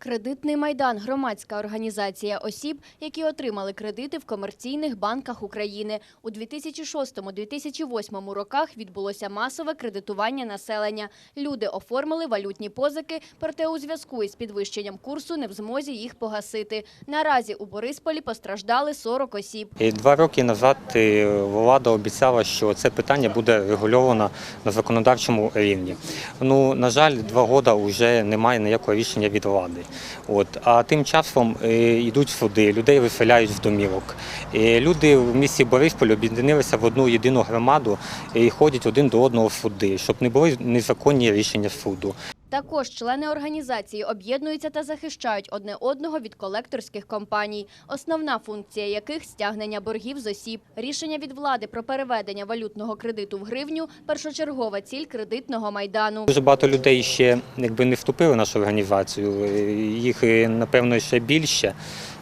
Кредитний майдан громадська організація осіб, які отримали кредити в комерційних банках України. У 2006-2008 роках відбулося масове кредитування населення. Люди оформили валютні позики, проте у зв'язку із підвищенням курсу не в змозі їх погасити. Наразі у Борисполі постраждали 40 осіб. Два роки назад е, влада обіцяла, що це питання буде регульовано на законодавчому рівні. Ну, на жаль, два роки вже немає ніякого рішення від влади. От. А тим часом е, йдуть суди, людей виселяють з домівок. І люди в місті Борисполь об'єднилися в одну єдину громаду і ходять один до одного в суди, щоб не були незаконні рішення суду. Також члени організації об'єднуються та захищають одне одного від колекторських компаній, основна функція яких стягнення боргів з осіб. Рішення від влади про переведення валютного кредиту в гривню першочергова ціль кредитного майдану. Дуже багато людей ще якби не вступили в нашу організацію. е, Їх е, напевно ще більше.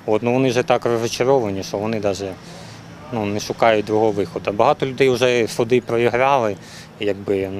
От, ну вони вже так розчаровані, що вони навіть ну, не шукають другого виходу. Багато людей вже суди проіграли, якби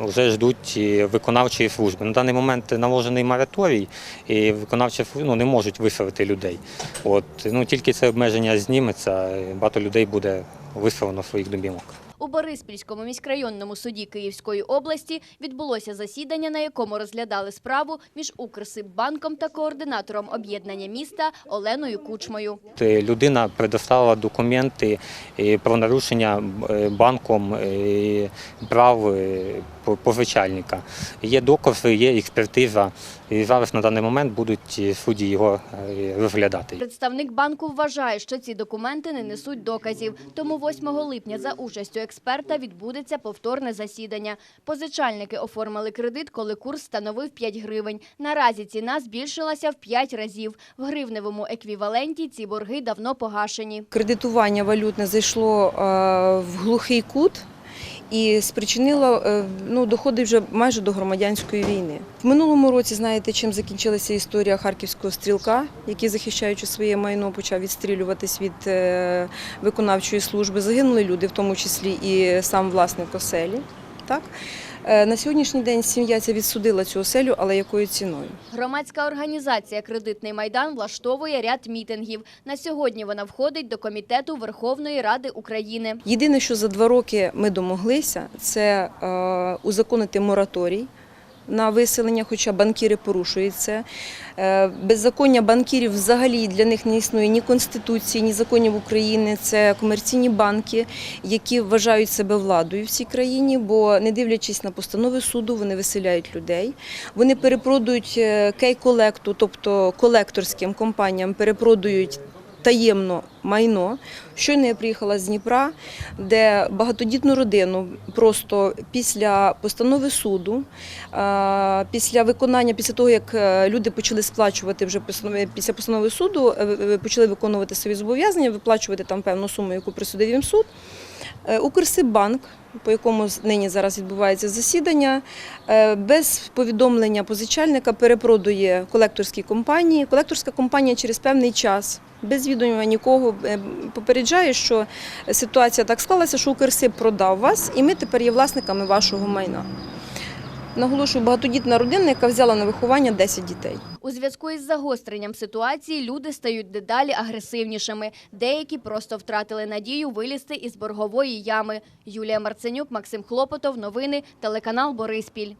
вже ждуть е, виконавчої служби. На даний момент наложений мораторій, і виконавчі ну, не можуть виселити людей. От, ну, тільки це обмеження зніметься, багато людей буде виселено своїх домівок. У Бориспільському міськрайонному суді Київської області відбулося засідання, на якому розглядали справу між Укрсиббанком та координатором об'єднання міста Оленою Кучмою. Людина предоставила документи е, про нарушення е, банком е, прав позичальника. Є докази, є експертиза, і зараз на даний момент будуть е, судді його е, розглядати. Представник банку вважає, що ці документи не несуть доказів. Тому 8 липня за участю експерта відбудеться повторне засідання. Позичальники оформили кредит, коли курс становив 5 гривень. Наразі ціна збільшилася в 5 разів. В гривневому еквіваленті ці борги давно погашені. Кредитування валютне зайшло е, в глухий кут і спричинило е, ну, доходи вже майже до громадянської війни. В минулому році, знаєте, чим закінчилася історія харківського стрілка, який, захищаючи своє майно, почав відстрілюватись від е, виконавчої служби. Загинули люди, в тому числі і сам власник оселі. Так? Е, На сьогоднішній день сім'я ця відсудила цю оселю, але якою ціною? Громадська організація «Кредитний майдан» влаштовує ряд мітингів. На сьогодні вона входить до Комітету Верховної Ради України. Єдине, що за два роки ми домоглися, це е, узаконити мораторій на виселення, хоча банкіри порушують це. Е, беззаконня банкірів взагалі для них не існує ні конституції, ні законів України. Це комерційні банки, які вважають себе владою в цій країні, бо не дивлячись на постанови суду, вони виселяють людей. Вони перепродують е, кей-колекту, тобто колекторським компаніям перепродують таємно майно. Щойно я приїхала з Дніпра, де багатодітну родину просто після постанови суду, е, після виконання, після того як е, люди почали сплачувати вже після постанови суду, е, почали виконувати свої зобов'язання, виплачувати там певну суму, яку присудив їм суд. Укрсиббанк, по якому нині зараз відбувається засідання, без повідомлення позичальника перепродує колекторські компанії. Колекторська компанія через певний час, без відома нікого, попереджає, що ситуація так склалася, що Укрсиб продав вас, і ми тепер є власниками вашого майна. Наголошую, багатодітна родина, яка взяла на виховання 10 дітей. У зв'язку із загостренням ситуації люди стають дедалі агресивнішими. Деякі просто втратили надію вилізти із боргової ями. Юлія Марценюк, Максим Хлопотов. Новини. Телеканал Бориспіль.